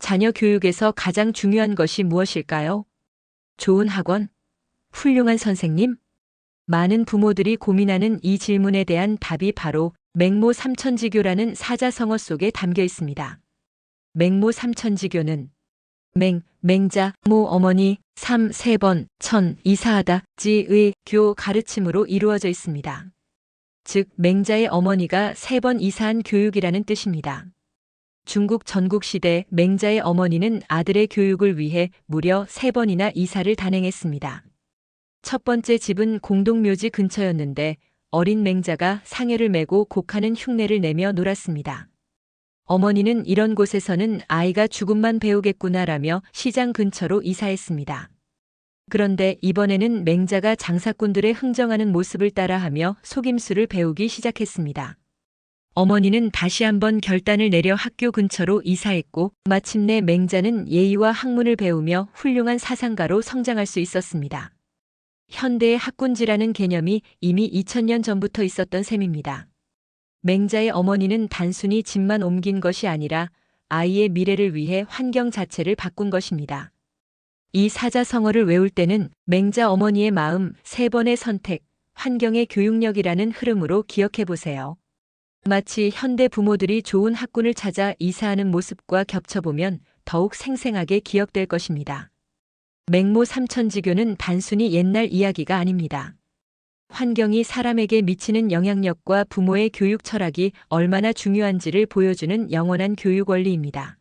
자녀 교육에서 가장 중요한 것이 무엇일까요? 좋은 학원? 훌륭한 선생님? 많은 부모들이 고민하는 이 질문에 대한 답이 바로 맹모 삼천지교라는 사자성어 속에 담겨 있습니다. 맹모 삼천지교는 맹, 맹자, 모 어머니, 삼, 세 번, 천, 이사하다, 지의, 교 가르침으로 이루어져 있습니다. 즉, 맹자의 어머니가 세 번 이사한 교육이라는 뜻입니다. 중국 전국시대 맹자의 어머니는 아들의 교육을 위해 무려 세 번이나 이사를 단행했습니다. 첫 번째 집은 공동묘지 근처였는데 어린 맹자가 상해를 메고 곡하는 흉내를 내며 놀았습니다. 어머니는 이런 곳에서는 아이가 죽음만 배우겠구나라며 시장 근처로 이사했습니다. 그런데 이번에는 맹자가 장사꾼들의 흥정하는 모습을 따라하며 속임수를 배우기 시작했습니다. 어머니는 다시 한번 결단을 내려 학교 근처로 이사했고 마침내 맹자는 예의와 학문을 배우며 훌륭한 사상가로 성장할 수 있었습니다. 현대의 학군지라는 개념이 이미 2000년 전부터 있었던 셈입니다. 맹자의 어머니는 단순히 집만 옮긴 것이 아니라 아이의 미래를 위해 환경 자체를 바꾼 것입니다. 이 사자성어를 외울 때는 맹자 어머니의 마음 세 번의 선택, 환경의 교육력이라는 흐름으로 기억해 보세요. 마치 현대 부모들이 좋은 학군을 찾아 이사하는 모습과 겹쳐보면 더욱 생생하게 기억될 것입니다. 맹모 삼천지교는 단순히 옛날 이야기가 아닙니다. 환경이 사람에게 미치는 영향력과 부모의 교육 철학이 얼마나 중요한지를 보여주는 영원한 교육 원리입니다.